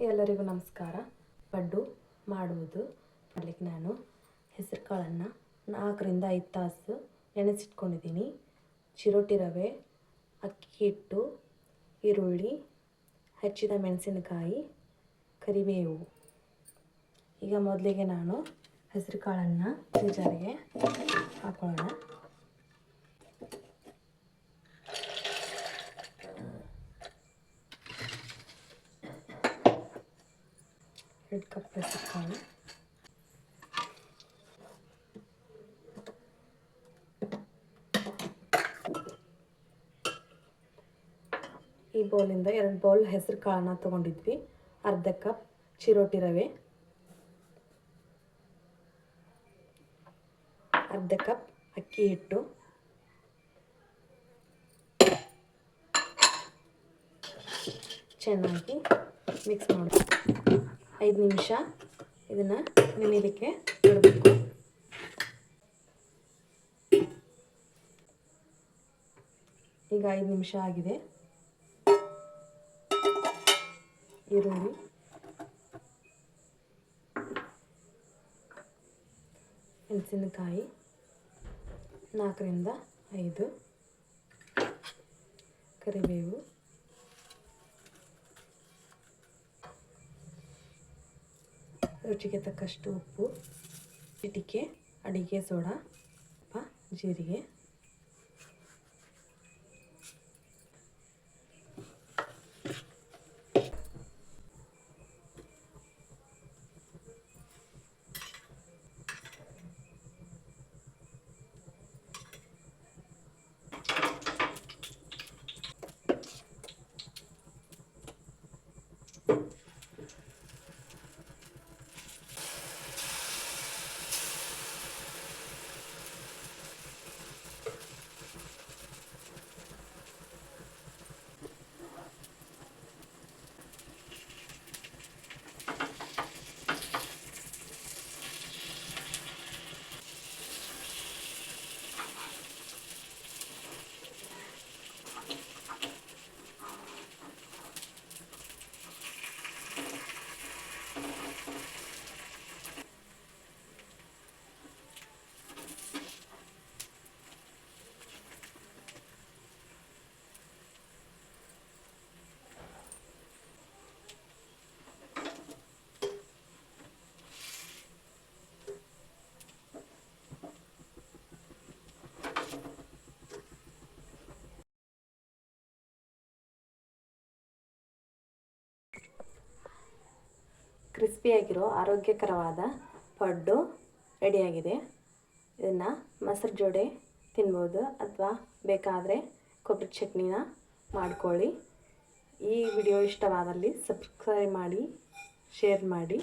ಎಲ್ಲರಿಗೂ ನಮಸ್ಕಾರ. ಪಡ್ಡು ಮಾಡುವುದು. ಮಾಡಲಿಕ್ಕೆ ನಾನು ಹೆಸರು ಕಾಳನ್ನು. ನಾಲ್ಕರಿಂದ ಐದು ತಾಸು ನೆನೆಸಿಟ್ಕೊಂಡಿದ್ದೀನಿ. ಚಿರೋಟಿ ರವೆ, ಅಕ್ಕಿ ಹಿಟ್ಟು, ಈರುಳ್ಳಿ, ಹೆಚ್ಚಿದ ಮೆಣಸಿನಕಾಯಿ, ಕರಿಬೇವು. ಈಗ ಮೊದಲಿಗೆ ನಾನು ಹೆಸರು ಕಾಳನ್ನು ಜಾರಿಗೆ ಹಾಕೊಳ್ಳೋಣ. ಎರಡು ಕಪ್ ಕಾಳು ಈ ಬೌಲಿಂದ ಎರಡು ಬೌಲ್ ಹೆಸರು ಕಾಳನ್ನ ತೊಗೊಂಡಿದ್ವಿ. ಅರ್ಧ ಕಪ್ ಚಿರೋಟಿ ರವೆ. ಅರ್ಧ ಕಪ್ ಅಕ್ಕಿ ಹಿಟ್ಟು. ಚೆನ್ನಾಗಿ ಮಿಕ್ಸ್ ಮಾಡಿ. ಐದು ನಿಮಿಷ ಇದನ್ನು ನೆನೆಯಲಿಕ್ಕೆ ಬಿಡಬೇಕು ಈಗ ಐದು ನಿಮಿಷ ಆಗಿದೆ. ಈರುಳ್ಳಿ. ಮೆಣಸಿನಕಾಯಿ. ನಾಲ್ಕರಿಂದ ಐದು. ಕರಿಬೇವು. ರುಚಿಗೆ ತಕ್ಕಷ್ಟು ಉಪ್ಪು ಚಿಟಿಕೆ ಅಡಿಗೆ ಸೋಡಾ ಉಪ್ಪ ಜೀರಿಗೆ. ಕ್ರಿಸ್ಪಿಯಾಗಿರೋ ಆರೋಗ್ಯಕರವಾದ ಪಡ್ಡು ರೆಡಿಯಾಗಿದೆ. ಇದನ್ನು ಮೊಸರು ಜೋಡೆ ತಿನ್ಬೋದು ಅಥವಾ ಬೇಕಾದರೆ ಕೊಬ್ಬರಿ ಚಟ್ನಿನ ಮಾಡ್ಕೊಳ್ಳಿ. ಈ ವಿಡಿಯೋ ಇಷ್ಟವಾದಲ್ಲಿ ಸಬ್ಸ್ಕ್ರೈಬ್ ಮಾಡಿ ಶೇರ್ ಮಾಡಿ.